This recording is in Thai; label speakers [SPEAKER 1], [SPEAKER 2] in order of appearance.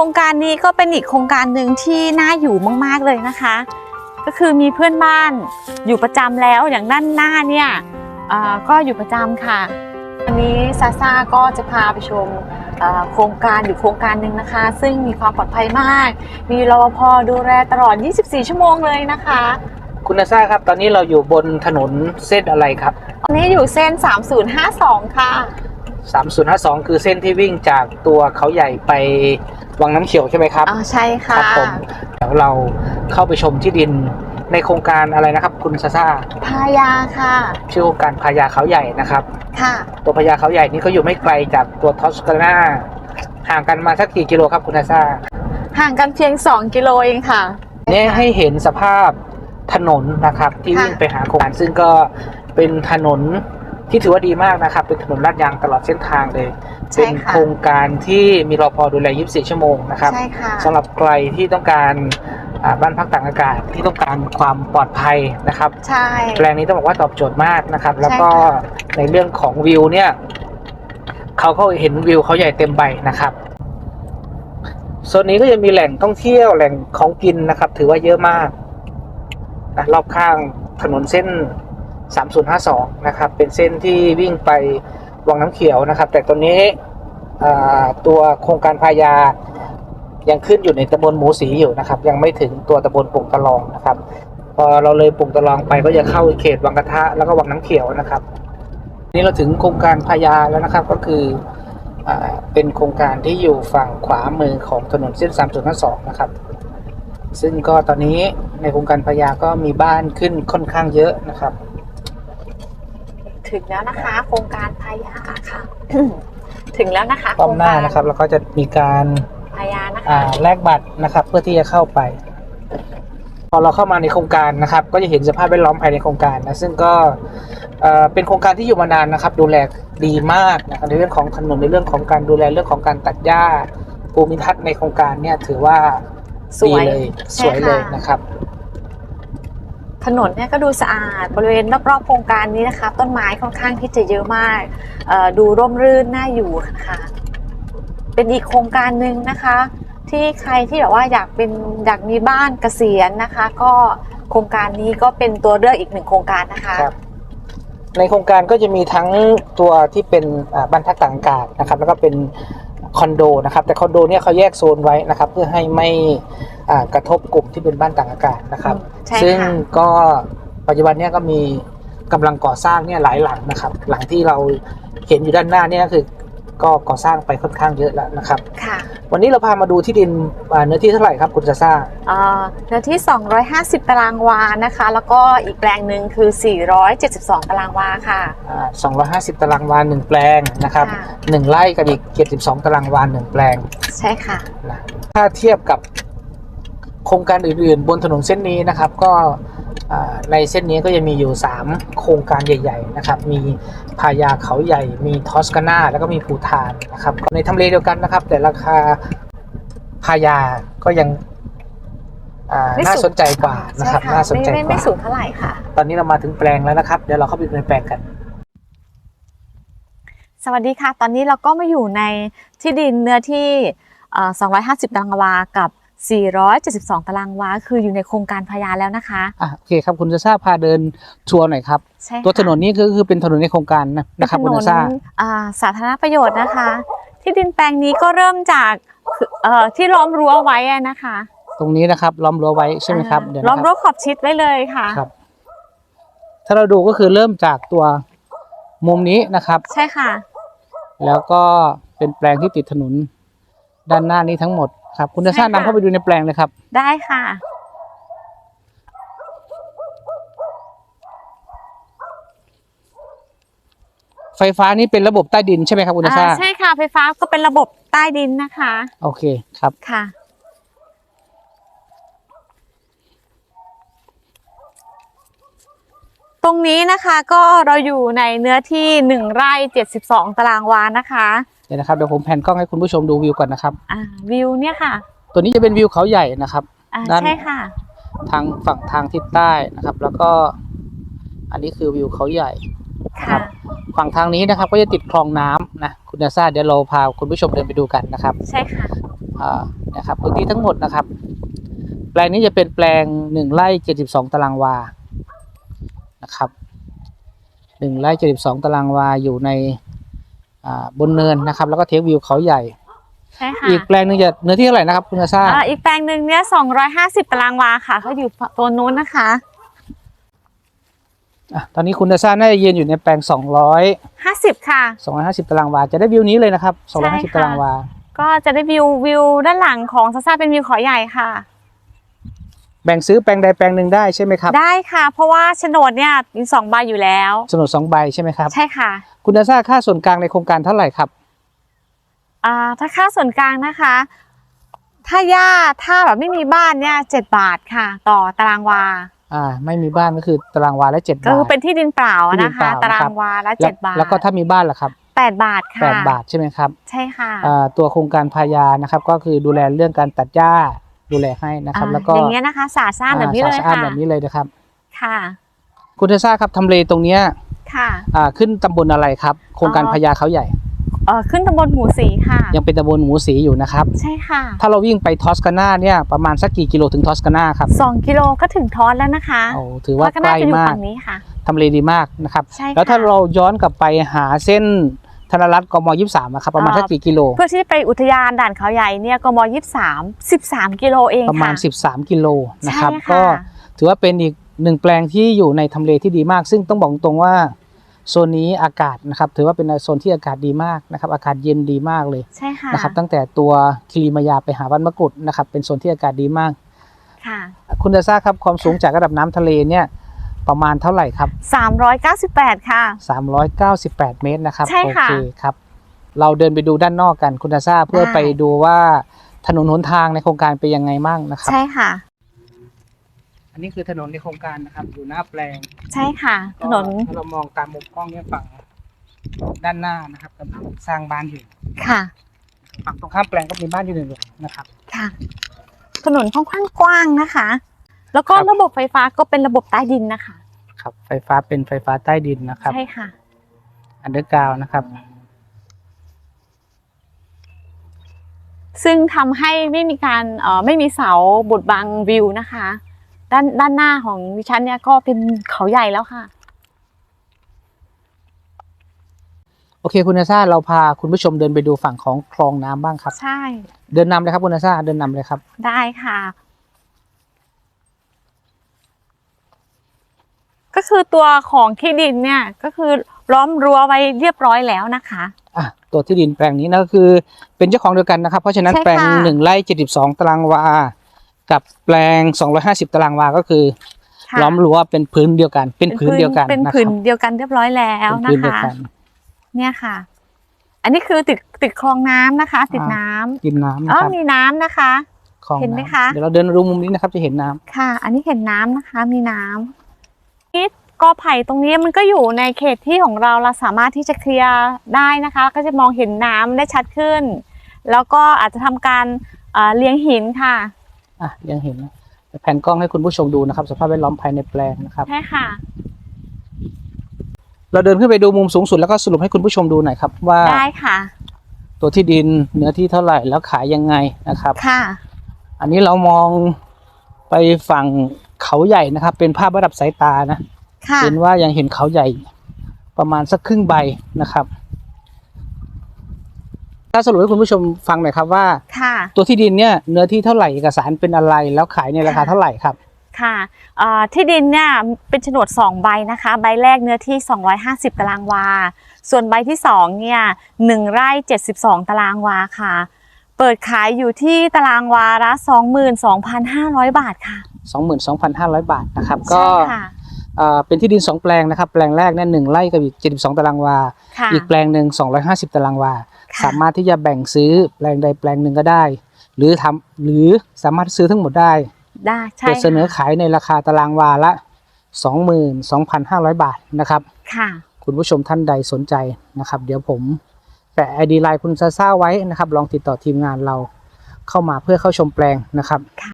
[SPEAKER 1] ครงการนี้ก็เป็นอีกโครงการหนึ่งที่น่าอยู่มากๆเลยนะคะ ก็คือมีเพื่อนบ้านอยู่ประจำแล้วอย่างด้านหน้าเนี่ยอ่าก็อยู่ประจำค่ะ วันนี้ซาซาก็จะพาไปชมเอ่อโครงการอยู่โครงการหนึ่งนะคะ ซึ่งมีความปลอดภัยมาก มีรปภดูแลตลอด 24 ชั่วโมงเลยนะคะ
[SPEAKER 2] คุณนาซาครับ ตอนนี้เราอยู่บนถนนเส้นอะไรครับ
[SPEAKER 1] ตอนนี้อยู่เส้น 3052 ค่ะ
[SPEAKER 2] 3052 คือเส้นที่วิ่งจากตัวเขาใหญ่ไป วังน้ำเขียวใช่ไหมครับ
[SPEAKER 1] อ๋อใช่
[SPEAKER 2] ค
[SPEAKER 1] ค่ะ
[SPEAKER 2] รัผมเดี๋ยวเราเข้าไปชมที่ดินในโครงการอะไรนะครับ คุณซาซา
[SPEAKER 1] พายาค่ะ
[SPEAKER 2] ชื่อโครงการพญาเขาใหญ่นะครับ
[SPEAKER 1] ค่ะ
[SPEAKER 2] ตัวพญาเขาใหญ่นี่ก็อยู่ไม่ไกลจากตัวทอสกานาห่างกันมาสักกี่กิโลครับคุณนาซา
[SPEAKER 1] ห่างกันเพียง 2 กิโลเองค่ะ
[SPEAKER 2] เนี่ยให้เห็นสภาพถนนนะครับที่
[SPEAKER 1] ค่ะ
[SPEAKER 2] วิ่งไปหาโครงการซึ่งก็เป็นถนน ที่ถือว่าดีมากนะครับ เป็นถนนลาดยางตลอดเส้นทางเลย
[SPEAKER 1] ใช่
[SPEAKER 2] เป็น
[SPEAKER 1] ค่ะ
[SPEAKER 2] โครงการที่มีรอพอดูแล 24 ชั่วโมงนะครับ
[SPEAKER 1] ใช่ค่ะ
[SPEAKER 2] สำหรับใครที่ต้องการอ่าบ้านพักต่างอากาศที่ต้องการความปลอดภัยนะครับ
[SPEAKER 1] ใช่
[SPEAKER 2] แปลงนี้ต้องบอกว่าตอบโจทย์มากนะครับ แล้วก็
[SPEAKER 1] ใช่ค่ะ
[SPEAKER 2] ในเรื่องของวิวเนี่ยเขาก็เห็นวิวเขาใหญ่เต็มใบนะครับโซนนี้ก็จะมีแหล่งท่องเที่ยวแหล่งของกินนะครับ ถือว่าเยอะมากนะรอบข้างถนนเส้น 3052 นะครับ เป็นเส้นที่วิ่งไปวังน้ำเขียวนะครับ แต่ตอนนี้ตัวโครงการพายายังขึ้นอยู่ในตำบลหมูสีอยู่นะครับ ยังไม่ถึงตัวตำบลปุ่งตะลองนะครับ พอเราเลยปุ่งตะลองไปก็จะเข้าเขตวังกระทะแล้วก็วังน้ำเขียวนะครับ นี่เราถึงโครงการพายาแล้วนะครับก็คืออเป็นโครงการที่อยู่ฝั่งขวามือของถนนเส้น 3.52 นะครับ ซึ่งก็ตอนนี้ในโครงการพายาก็มีบ้านขึ้นค่อนข้างเยอะนะครับ
[SPEAKER 1] ถึงแล้วนะคะ โครงการพายาค่ะ ถึงแล้วนะคะ
[SPEAKER 2] ป้อมหน้านะครับ แล้วก็จะมีการ
[SPEAKER 1] พายานะ
[SPEAKER 2] อ่า
[SPEAKER 1] คะ
[SPEAKER 2] แลกบัตรนะครับ เพื่อที่จะเข้าไป พอเราเข้ามาในโครงการนะครับ ก็จะเห็นสภาพแวดล้อมภายในโครงการนะซึ่งก็เอ่อเป็นโครงการที่อยู่มานานนะครับ ดูแลดีมากนะครับในเรื่องของถนนในเรื่องของการดูแลเรื่องของการตัดหญ้าภูมิทัศน์ในโครงการเนี่ยถือว่า
[SPEAKER 1] สวย
[SPEAKER 2] ดีเลยส
[SPEAKER 1] ใช่
[SPEAKER 2] วยเลย
[SPEAKER 1] ค่ะ
[SPEAKER 2] นะครับ
[SPEAKER 1] ถนนเนี่ยก็ดูสะอาดบริเวณรอบๆโครงการนี้นะคะ ต้นไม้ค่อนข้างที่จะเยอะมากดูร่มรื่นน่าอยู่ค่ะเป็นอีกโครงการหนึ่งนะคะ ที่ใครที่แบบว่าอยากเป็นอยากมีบ้านเกษียณนะคะ ก็โครงการนี้ก็เป็นตัวเลือกอีกหนึ่งโครงการนะคะ
[SPEAKER 2] คในโครงการก็จะมีทั้งตัวที่เป็นบ้านพักต่างอากาศนะครับ แล้วก็เป็น คอนโดนะครับ แต่คอนโดเนี่ยเขาแยกโซนไว้นะครับ เพื่อให้ไม่กระทบกลุ่มที่เป็นบ้านต่างอากาศนะครับ ซึ่งก็ปัจจุบันเนี่ยก็มีกำลังก่อสร้างเนี่ยหลายหลังนะครับ หลังที่เราเห็นอยู่ด้านหน้าเนี่ยคือ ก็ก่อสร้างไปค่อนข้างเยอะแล้วนะครับ
[SPEAKER 1] ค่ะ
[SPEAKER 2] วันนี้เราพามาดูที่ดินอ่าเนื้อที่เท่าไหร่ครับคุณซาซ่า
[SPEAKER 1] เอ่อเนื้อที่ 250 ตารางวานะคะ แล้วก็อีกแปลงหนึ่งคือ 472 ตารางวาค่ะ
[SPEAKER 2] อ่า250 ตารางวาหนึ่งแปลงนะครับ
[SPEAKER 1] ค่ะ
[SPEAKER 2] หนึ่งไร่กับอีก 72 ตารางวาหนึ่งแปลง
[SPEAKER 1] ใช่ค่ะ
[SPEAKER 2] นะถ้าเทียบกับโครงการอื่นๆ บนถนนเส้นนี้นะครับ ก็อ่า ในเส้นนี้ก็จะมีอยู่ 3 โครงการใหญ่ ๆ นะครับ มีพายาเขาใหญ่ มีทอสกานาแล้วก็มีภูทานนะครับ ในทำเลเดียวกันนะครับ แต่ราคาพายาก็ยังอ่า
[SPEAKER 1] ไม่สูง
[SPEAKER 2] น่าสนใจกว่านะครับ
[SPEAKER 1] ใช่ค่ะ
[SPEAKER 2] น่าสนใจ
[SPEAKER 1] ไม่
[SPEAKER 2] ก
[SPEAKER 1] ไม่
[SPEAKER 2] ว่า
[SPEAKER 1] ไม่สูงเท่าไหร่ค่ะ
[SPEAKER 2] ตอนนี้เรามาถึงแปลงแล้วนะครับ เดี๋ยวเราเข้าไปดูในแปลงกัน
[SPEAKER 1] สวัสดีค่ะ ตอนนี้เราก็มาอยู่ในที่ดินเนื้อที่เอ่อ250ตารางวา กับ 472 ตารางวา คืออยู่ในโครงการพญาแล้วนะคะ
[SPEAKER 2] อะโอเคครับคุณซาซ่าพาเดินทัวร์หน่อยครับ
[SPEAKER 1] ใช่ค่ะ
[SPEAKER 2] ตัวถนนนี้ก็คือเป็นถนนในโครงการนะนะครับ
[SPEAKER 1] เป็
[SPEAKER 2] คุ
[SPEAKER 1] น
[SPEAKER 2] ณ
[SPEAKER 1] ถน
[SPEAKER 2] ซานซ่า
[SPEAKER 1] อ่าสาธารณประโยชน์นะคะ ที่ดินแปลงนี้ก็เริ่มจากเอ่อที่ล้อมรั้วไว้อะนะคะ
[SPEAKER 2] ตรงนี้นะครับล้อมรั้วไว้ใช่ไหมครับ
[SPEAKER 1] อ่า
[SPEAKER 2] เดี๋ยว
[SPEAKER 1] ล้อม
[SPEAKER 2] นะค
[SPEAKER 1] รั้
[SPEAKER 2] รั
[SPEAKER 1] วขอบชิดไว้เลยค่ะ
[SPEAKER 2] ครับ ถ้าเราดูก็คือเริ่มจากตัวมุมนี้นะครับ
[SPEAKER 1] ใช่ค่ะ
[SPEAKER 2] แล้วก็เป็นแปลงที่ติดถนนด้านหน้านี้ทั้งหมด ครับคุณซาซ่า
[SPEAKER 1] ใช่ค่ะ
[SPEAKER 2] นำเข้าไปดูในแปลงเลยครับ
[SPEAKER 1] ได้ค่ะ
[SPEAKER 2] ไฟฟ้านี่เป็นระบบใต้ดินใช่ไหมครับคุณซาซ่า
[SPEAKER 1] อ่าใช่ค่ะ ไฟฟ้าก็เป็นระบบใต้ดินนะคะ
[SPEAKER 2] โอเคครับ
[SPEAKER 1] ค่ะ ตรงนี้นะคะก็เราอยู่ในเนื้อที่1ไร่72ตารางวานะคะ
[SPEAKER 2] เดี๋ยวนะครับเดี๋ยวผมแผนกล้องให้คุณผู้ชมดูวิวก่อนนะครับ
[SPEAKER 1] อ่าวิวเนี่ยค่ะ
[SPEAKER 2] ตัวนี้จะเป็นวิวเขาใหญ่นะครับ
[SPEAKER 1] อ่า
[SPEAKER 2] ด้าน
[SPEAKER 1] ใช่ค่ะ
[SPEAKER 2] ทางฝั่งทางทิศใต้นะครับ แล้วก็ อันนี้คือวิวเขาใหญ่ครั
[SPEAKER 1] ค่ะ
[SPEAKER 2] บฝั่งทางนี้นะครับ ก็จะติดคลองน้ำนะคุณนาซาเดี๋ยวเราพาคุณผู้ชมเดินไปดูกันนะครับ
[SPEAKER 1] ใช่ค่ะ
[SPEAKER 2] อ่านะครับพื้นที่ทั้งหมดนะครับ แปลงนี้จะเป็นแปลงหนึ่งไร่เจ็ดสิบสองตารางวานะครับหนึ่งไร่เจ็ดสิบสองตารางวาอยู่ในอ่า บนเนินนะครับ แล้วก็เทควิวเขาใหญ่
[SPEAKER 1] ใช่ค่ะ
[SPEAKER 2] อีกแปลงหนึงจะเนื้อที่เท่าไหร่นะครับคุณอาซา
[SPEAKER 1] อ่าอีกแปลงหนึ่งเนี่ย250 ตารางวาค่ะเขาอยู่ตัวนู้นนะคะ
[SPEAKER 2] อะตอนนี้คุณอาซาน่าจะยืนอยู่ในแปลงสองร้อย
[SPEAKER 1] 50 ค่ะ
[SPEAKER 2] สองร้อยห้าสิบตารางวา จะได้วิวนี้เลยนะครับสองร้อยห้าสิบ
[SPEAKER 1] ใช่ค่ะ
[SPEAKER 2] ตารางวา
[SPEAKER 1] ก็จะได้วิววิวด้านหลังของซาซาเป็นวิวเขาใหญ่ค่ะ
[SPEAKER 2] แบ่งซื้อแปลงใดแปลงหนึ่งได้ใช่ไหมครับ
[SPEAKER 1] ได้ค่ะ เพราะว่าโฉนดเนี่ยมีสองใบอยู่แล้ว
[SPEAKER 2] โฉนดสองใบใช่ไหมครับ
[SPEAKER 1] ใช่ค่ะ
[SPEAKER 2] คุณอาซาค่าส่วนกลางในโครงการเท่าไหร่ครับ
[SPEAKER 1] อ่าถ้าค่าส่วนกลางนะคะ ถ้าย่าถ้าแบบไม่มีบ้านเนี่ยเจ็ดบาทค่ะ ต่อตารางวา
[SPEAKER 2] อ่าไม่มีบ้านก็คือตารางวาละเจ็ด
[SPEAKER 1] ก็
[SPEAKER 2] บา
[SPEAKER 1] คือ
[SPEAKER 2] ท
[SPEAKER 1] เป็นที่ดินเปล่า
[SPEAKER 2] ที่ดิน
[SPEAKER 1] นะ
[SPEAKER 2] เป
[SPEAKER 1] คะ
[SPEAKER 2] ล่า
[SPEAKER 1] ตาราง
[SPEAKER 2] นะครับ
[SPEAKER 1] วาละ
[SPEAKER 2] แล้ว
[SPEAKER 1] เจ็ดบาท
[SPEAKER 2] แล้วก็ถ้ามีบ้านล่ะครับ
[SPEAKER 1] แปดบาทค่ะ
[SPEAKER 2] แปดบาทใช่ไหมครับ
[SPEAKER 1] ใช่ค่ะ
[SPEAKER 2] อ่าตัวโครงการพายานะครับ ก็คือดูแลเรื่องการตัดหญ้า ดูแลให้นะครับ
[SPEAKER 1] อ่า
[SPEAKER 2] แล้วก็
[SPEAKER 1] อย่างเงี้ยนะคะสาดซ่านแบบนี้เลย
[SPEAKER 2] อ่าสะอาด
[SPEAKER 1] ค่ะ
[SPEAKER 2] แบบนี้เลยนะครับ
[SPEAKER 1] ค่ะ
[SPEAKER 2] คุณอาซาครับทำเลตรงเนี้ย
[SPEAKER 1] ค่ะ
[SPEAKER 2] อ่าขึ้นตำบลอะไรครับ โครงการ
[SPEAKER 1] อ๋อ
[SPEAKER 2] พญาเขาใหญ่
[SPEAKER 1] เออขึ้นตำบลหมูสีค่ะ
[SPEAKER 2] ยังเป็นตำบลหมูสีอยู่นะครับ
[SPEAKER 1] ใช่ค่ะ
[SPEAKER 2] ถ้าเราวิ่งไปทอสกานาเนี่ยประมาณสักกี่กิโลถึงทอสกานาครับ
[SPEAKER 1] สองกิโลก็ถึงทอสแล้วนะคะ
[SPEAKER 2] โอ้ถือว่า
[SPEAKER 1] ทอสก็
[SPEAKER 2] ใก
[SPEAKER 1] น่า
[SPEAKER 2] ล้
[SPEAKER 1] จะอยู่
[SPEAKER 2] มาก
[SPEAKER 1] ฝั่งนี้ค่ะ
[SPEAKER 2] ทำเลดีมากนะครับ
[SPEAKER 1] ใช่ค่ะ
[SPEAKER 2] แล้วถ้าเราย้อนกลับไปหาเส้น ธนรัตน์กมยี่สามครับประมาณ
[SPEAKER 1] อ่า
[SPEAKER 2] สักกี่กิโล
[SPEAKER 1] เพื่อที่ไปอุทยานด่านเขาใหญ่เนี่ยกมยี่สามสิบสามกิโลเอง
[SPEAKER 2] ประมาณ
[SPEAKER 1] ค่ะ
[SPEAKER 2] 13กิโลนะครับ
[SPEAKER 1] ใช่
[SPEAKER 2] ก็
[SPEAKER 1] ค่ะ
[SPEAKER 2] ถือว่าเป็นอีกหนึ่งแปลงที่อยู่ในทำเลที่ดีมาก ซึ่งต้องบอกตรงว่าโซนนี้อากาศนะครับ ถือว่าเป็นโซนที่อากาศดีมากนะครับ อากาศเย็นดีมากเลย
[SPEAKER 1] ใช่ค่ะ
[SPEAKER 2] นะครับ ตั้งแต่ตัวคิริมายาไปหาบ้านมะกรูดนะครับ เป็นโซนที่อากาศดีมาก
[SPEAKER 1] ค่ะ
[SPEAKER 2] คุณจะทราบครับความสูงจากระดับน้ำทะเลเนี่ย ประมาณเท่าไหร่ครับ
[SPEAKER 1] สามร้อยเก้าสิบแปดค่ะ
[SPEAKER 2] 398 เมตรนะครับ
[SPEAKER 1] ใช่
[SPEAKER 2] โอ
[SPEAKER 1] ค่ะ
[SPEAKER 2] เคครับ เราเดินไปดูด้านนอกกันคุณทราบเพื่อ
[SPEAKER 1] ได้
[SPEAKER 2] ไปดูว่าถนนหนทางในโครงการเป็นยังไงบ้างนะครับ
[SPEAKER 1] ใช่ค่ะ
[SPEAKER 2] อันนี้คือถนนในโครงการนะครับอยู่หน้าแปลง
[SPEAKER 1] ใช่ค่ะ ถนน
[SPEAKER 2] ก็ถ้าเรามองตามมุมกล้องเนี่ยฝั่งด้านหน้านะครับกำลังสร้างบ้านอยู่
[SPEAKER 1] ค่ะ
[SPEAKER 2] ฝั่งตรงข้ามแปลงก็มีบ้านอยู่หนึ่งหลังนะครับ
[SPEAKER 1] ค่ะ ถนนค่อนข้างกว้างนะคะ แล้วก็
[SPEAKER 2] ครับ
[SPEAKER 1] ระบบไฟฟ้าก็เป็นระบบใต้ดินนะคะ
[SPEAKER 2] ครับ ไฟฟ้าเป็นไฟฟ้าใต้ดินนะครับ
[SPEAKER 1] ใช่ค่ะ
[SPEAKER 2] อันเดอร์กราวนะครับ
[SPEAKER 1] ซึ่งทำให้ไม่มีการเอ่อไม่มีเสาบดบังวิวนะคะ ด้านด้านหน้าของดิฉันเนี่ยก็เป็นเขาใหญ่แล้วค่ะ
[SPEAKER 2] โอเคคุณอาซาเราพาคุณผู้ชมเดินไปดูฝั่งของคลองน้ำบ้างครับ
[SPEAKER 1] ใช่
[SPEAKER 2] เดินนำเลยครับคุณอาซาเดินนำเลยครับ
[SPEAKER 1] ได้ค่ะ ก็คือตัวของที่ดินเนี่ยก็คือล้อมรั้วไว้เรียบร้อยแล้วนะคะ
[SPEAKER 2] อะตัวที่ดินแปลงนี้นะก็คือเป็นเจ้าของเดียวกันนะครับ เพราะฉะนั้น
[SPEAKER 1] ใช่ค่ะ
[SPEAKER 2] แปลงหนึ่งไร่เจ็ดสิบสองตารางวา กับแปลงสองร้อยห้าสิบตารางวาก็คือ
[SPEAKER 1] ค่ะ
[SPEAKER 2] ล้อมรั้วเป็นพื้นเดียวกัน เป็นพื้นเดียวกัน
[SPEAKER 1] เป็น
[SPEAKER 2] นะค
[SPEAKER 1] ผื
[SPEAKER 2] รั
[SPEAKER 1] น
[SPEAKER 2] บ
[SPEAKER 1] เดียวกันเรียบร้อยแล้ว
[SPEAKER 2] เป็น
[SPEAKER 1] นะ
[SPEAKER 2] พื้นเดียว
[SPEAKER 1] คะ
[SPEAKER 2] กัน
[SPEAKER 1] เนี่ยค่ะ อันนี้คือติดติดคลองน้ำนะคะ ติดน้ำ
[SPEAKER 2] กินน้ำนะ
[SPEAKER 1] อ๋อ
[SPEAKER 2] ครับ
[SPEAKER 1] มีน้ำนะคะ
[SPEAKER 2] คลอง
[SPEAKER 1] เห็นไหมำคะ
[SPEAKER 2] เดี๋ยวเราเดินดูมุมนี้นะครับจะเห็นน้ำ
[SPEAKER 1] ค่ะ อันนี้เห็นน้ำนะคะ มีน้ำนี่ กอไผ่ตรงนี้มันก็อยู่ในเขตที่ของเราเราสามารถที่จะเคลียร์ได้นะคะ ก็จะมองเห็นน้ำได้ชัดขึ้น แล้วก็อาจจะทำการเอ่อเลี้ยงหินค่ะ
[SPEAKER 2] อะยังเห็นนะแผ่นกล้องให้คุณผู้ชมดูนะครับ สภาพแวดล้อมภายในแปลงนะครับ
[SPEAKER 1] ใช่ค่ะ
[SPEAKER 2] เราเดินขึ้นไปดูมุมสูงสุดแล้วก็สรุปให้คุณผู้ชมดูหน่อยครับ ว่า
[SPEAKER 1] ได้ค่ะ
[SPEAKER 2] ตัวที่ดินเนื้อที่เท่าไหร่แล้วขายยังไงนะครับ
[SPEAKER 1] ค่ะ
[SPEAKER 2] อันนี้เรามองไปฝั่ง เขาใหญ่นะครับ เป็นภาพระดับสายตานะ
[SPEAKER 1] ค่ะ
[SPEAKER 2] เห็นว่ายังเห็นเขาใหญ่ประมาณสักครึ่งใบนะครับถ้าสรุปให้คุณผู้ชมฟังหน่อยครับว่า
[SPEAKER 1] ค่ะ
[SPEAKER 2] ตัวที่ดินเนี่ยเนื้อที่เท่าไหร่เอกสารเป็นอะไรแล้วขายในราคาเท่าไหร่ครับ
[SPEAKER 1] ค่ะเอ่อที่ดินเนี่ยเป็นโฉนด 2 ใบนะคะ ใบแรกเนื้อที่ 250 ตารางวา ส่วนใบที่2เนี่ย1ไร่ 72 ตารางวาค่ะ เปิดขายอยู่ที่ตารางวาละ22,500 บาทค่ะ
[SPEAKER 2] 22,500 บาทนะครับก็
[SPEAKER 1] ใช่ค่ะ
[SPEAKER 2] เอ่อเป็นที่ดิน 2 แปลงนะครับ แปลงแรกเนี่ยหนึ่งไร่กับอีก 72 ตารางวา
[SPEAKER 1] ค่ะ
[SPEAKER 2] อีกแปลงหนึ่ง250 ตารางวา
[SPEAKER 1] ค่ะ
[SPEAKER 2] สามารถที่จะแบ่งซื้อแปลงใดแปลงหนึ่งก็ได้ หรือทำหรือสามารถซื้อทั้งหมดได้
[SPEAKER 1] ได้ใช่
[SPEAKER 2] เปิดเสนอ
[SPEAKER 1] ค่ะ
[SPEAKER 2] ขายในราคาตารางวาละ 22,500 บาทนะครับ
[SPEAKER 1] ค่ะ
[SPEAKER 2] คุณผู้ชมท่านใดสนใจนะครับ เดี๋ยวผมแปะไอดีไลน์คุณซาซ่าไว้นะครับ ลองติดต่อทีมงานเราเข้ามาเพื่อเข้าชมแปลงนะครับ